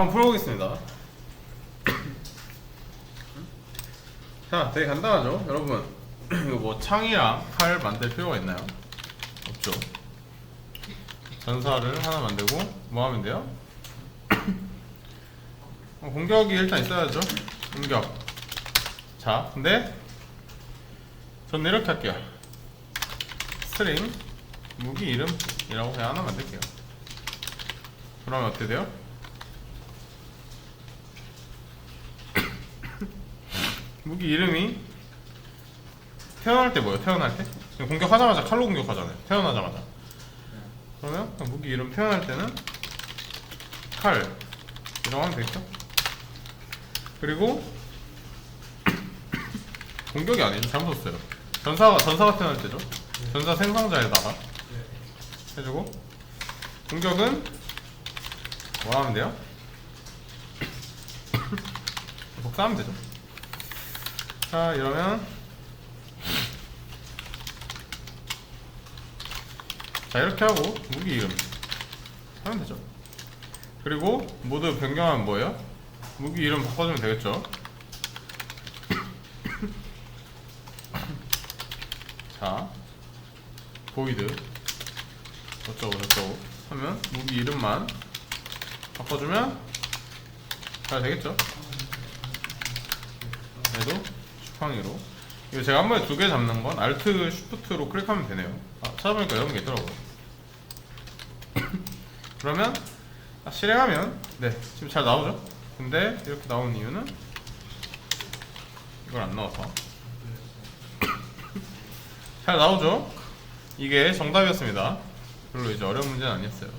한번 풀어보겠습니다. 자, 되게 간단하죠, 여러분. 이거 뭐 창이랑 칼 만들 필요가 있나요? 없죠. 전사를 하나 만들고 뭐 하면 돼요? 어, 공격이 일단 있어야죠. 공격. 자, 근데 저는 이렇게 할게요. 스트링 무기 이름이라고 그냥 하나 만들게요. 그러면 어떻게 돼요? 무기 이름이 태어날 때 뭐예요? 태어날 때? 공격하자마자 칼로 공격하잖아요. 태어나자마자. 그러면 무기 이름 태어날 때는 칼 이라고 하면 되겠죠? 그리고 공격이 아니죠. 잘못 썼어요. 전사가 전사가 태어날 때죠. 전사 생성자에다가 해주고 공격은 뭐 하면 돼요? 복사하면 되죠. 자 이러면 자 이렇게 하고 무기 이름 하면 되죠. 그리고 모두 변경하면 뭐예요? 무기 이름 바꿔주면 되겠죠. 자 보이드 어쩌고 저쩌고 하면 무기 이름만 바꿔주면 잘 되겠죠. 얘도 슈팡이로. 이거 제가 한 번에 두 개 잡는 건 알트 쉬프트로 클릭하면 되네요. 아, 찾아보니까 이런 게 있더라고요. 그러면 딱 실행하면 네 지금 잘 나오죠? 근데 이렇게 나온 이유는 이걸 안 넣어서. 잘 나오죠? 이게 정답이었습니다. 별로 이제 어려운 문제는 아니었어요